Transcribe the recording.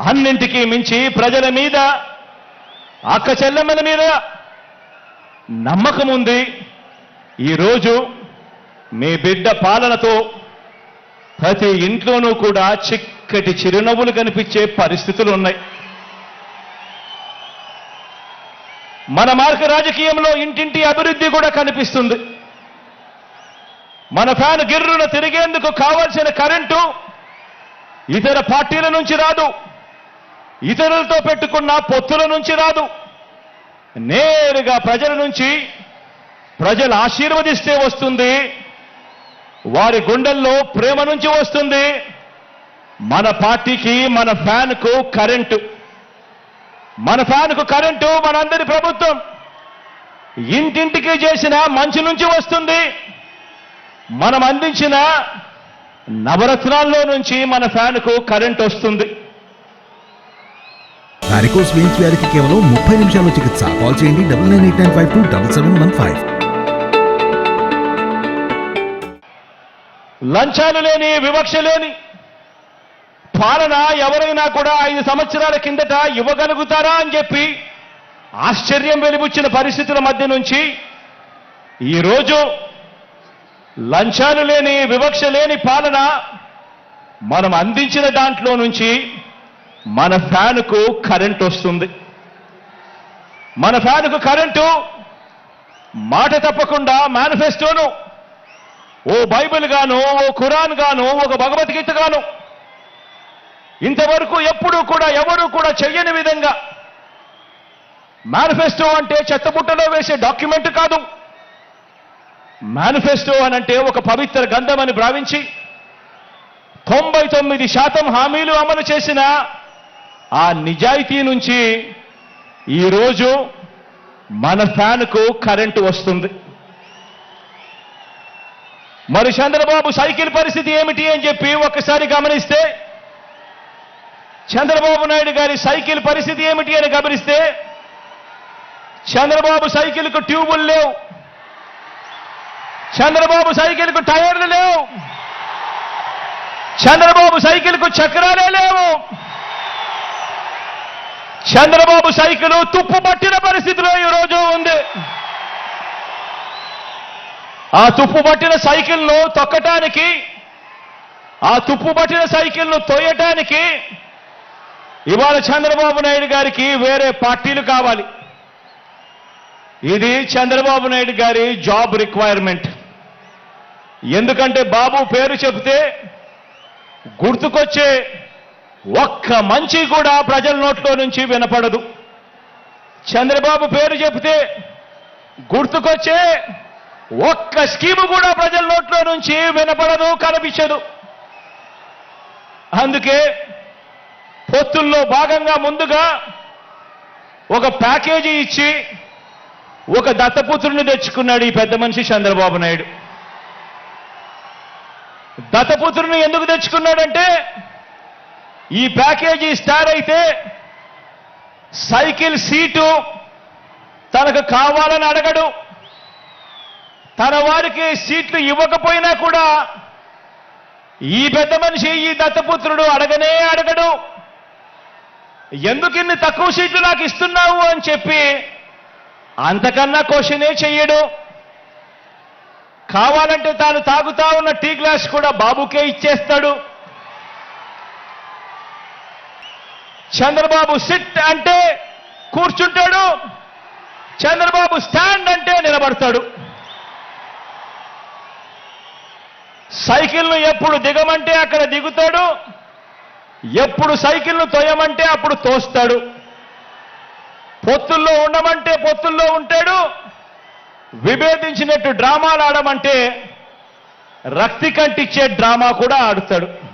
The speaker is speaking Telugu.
అన్నింటికీ మించి ప్రజల మీద అక్క చెల్లెమ్మల మీద నమ్మకం ఉంది. ఈరోజు మీ బిడ్డ పాలనతో ప్రతి ఇంట్లోనూ కూడా చిక్కటి చిరునవ్వులు కనిపించే పరిస్థితులు ఉన్నాయి. మన మార్గ రాజకీయంలో ఇంటింటి అభివృద్ధి కూడా కనిపిస్తుంది. మన ఫ్యాన్ గిర్రున తిరిగేందుకు కావాల్సిన కరెంటు ఇతర పార్టీల నుంచి రాదు. ఇతరులతో పెట్టుకున్న పొత్తుల నుంచి రాదు. నేరుగా ప్రజల నుంచి ప్రజలు ఆశీర్వదిస్తే వస్తుంది. వారి గుండెల్లో ప్రేమ నుంచి వస్తుంది. మన పార్టీకి మన ఫ్యాన్కు కరెంటు. మన ఫ్యాన్కు కరెంటు మనందరి ప్రభుత్వం. ఇంటింటికి చేసిన మంచి నుంచి వస్తుంది. మనం అందించిన నవరత్నాల్లో నుంచి మన ఫ్యాన్కు కరెంట్ వస్తుంది. వారికోస్ వెయిన్స్ వ్యాధికి కేవలం ముప్పై నిమిషాల్లో చికిత్స. కాల్ చేయండి double nine eight nine five two double seven one five. లంచాలు లేని వివక్ష లేని పాలన ఎవరైనా కూడా ఐదు సంవత్సరాల కిందట ఇవ్వగలుగుతారా అని చెప్పి ఆశ్చర్యం వెలిబుచ్చిన పరిస్థితుల మధ్య నుంచి ఈరోజు లంచాలు లేని వివక్ష లేని పాలన మనం అందించిన దాంట్లో నుంచి మన ఫ్యాన్కు కరెంట్ వస్తుంది. మన ఫ్యాన్కు కరెంటు మాట తప్పకుండా మేనిఫెస్టోను. ఓ బైబిల్ గాను ఓ ఖురాన్ గాను ఒక భగవద్గీత గాను. ఇంతవరకు ఎప్పుడూ కూడా ఎవరూ కూడా చెయ్యని విధంగా మేనిఫెస్టో అంటే చెత్తబుట్టలో వేసే డాక్యుమెంట్ కాదు. మేనిఫెస్టో అనంటే ఒక పవిత్ర గంధం అని భావించి తొంభై తొమ్మిది శాతం హామీలు అమలు చేసిన ఆ నిజాయితీ నుంచి ఈరోజు మన ఫ్యాన్కు కరెంటు వస్తుంది. మరి చంద్రబాబు సైకిల్ పరిస్థితి ఏమిటి అని చెప్పి ఒక్కసారి గమనిస్తే చంద్రబాబు నాయుడు గారి సైకిల్ పరిస్థితి ఏమిటి అని గమనిస్తే చంద్రబాబు సైకిల్కు ట్యూబులు లేవు. చంద్రబాబు సైకిల్కు టైర్లు లేవు. చంద్రబాబు సైకిల్కు చక్రాలే లేవు. చంద్రబాబు సైకిల్ తుప్పు పట్టిన పరిస్థితిలో ఈరోజు ఉంది. ఆ తుప్పు పట్టిన సైకిల్ను తొక్కటానికి ఆ తుప్పు పట్టిన సైకిల్ను తోయటానికి ఇవాళ చంద్రబాబు నాయుడు గారికి వేరే పార్టీలు కావాలి. ఇది చంద్రబాబు నాయుడు గారి జాబ్ రిక్వైర్మెంట్. ఎందుకంటే బాబు పేరు చెబితే గుర్తుకొచ్చే ఒక్క మంచి కూడా ప్రజల నోట్లో నుంచి వినపడదు. చంద్రబాబు పేరు చెబితే గుర్తుకొచ్చే ఒక్క స్కీము కూడా ప్రజల నోట్లో నుంచి వినపడదు కనిపించదు. అందుకే పొత్తుల్లో భాగంగా ముందుగా ఒక ప్యాకేజీ ఇచ్చి ఒక దత్తపుత్రుని తెచ్చుకున్నాడు ఈ పెద్ద మనిషి చంద్రబాబు నాయుడు. దత్తపుత్రుని ఎందుకు తెచ్చుకున్నాడంటే ఈ ప్యాకేజీ స్టార్ అయితే సైకిల్ సీటు తనకు కావాలని అడగడు. తన వారికి సీట్లు ఇవ్వకపోయినా కూడా ఈ పెద్ద మనిషి ఈ దత్తపుత్రుడు అడగనే అడగడు. ఎందుకు ఇన్ని తక్కువ సీట్లు నాకు ఇస్తున్నావు అని చెప్పి అంతకన్నా క్వశ్చనే చెయ్యడు. కావాలంటే తాను తాగుతా ఉన్న టీ గ్లాస్ కూడా బాబుకే ఇచ్చేస్తాడు. చంద్రబాబు సిట్ అంటే కూర్చుంటాడు చంద్రబాబు స్టాండ్ అంటే నిలబడతాడు. సైకిల్ను ఎప్పుడు దిగమంటే అక్కడ దిగుతాడు ఎప్పుడు సైకిల్ను తోయమంటే అప్పుడు తోస్తాడు. పొత్తుల్లో ఉండమంటే పొత్తుల్లో ఉంటాడు విభేదించినట్టు డ్రామాలు ఆడమంటే రక్తి కంటిచ్చే డ్రామా కూడా ఆడుతాడు.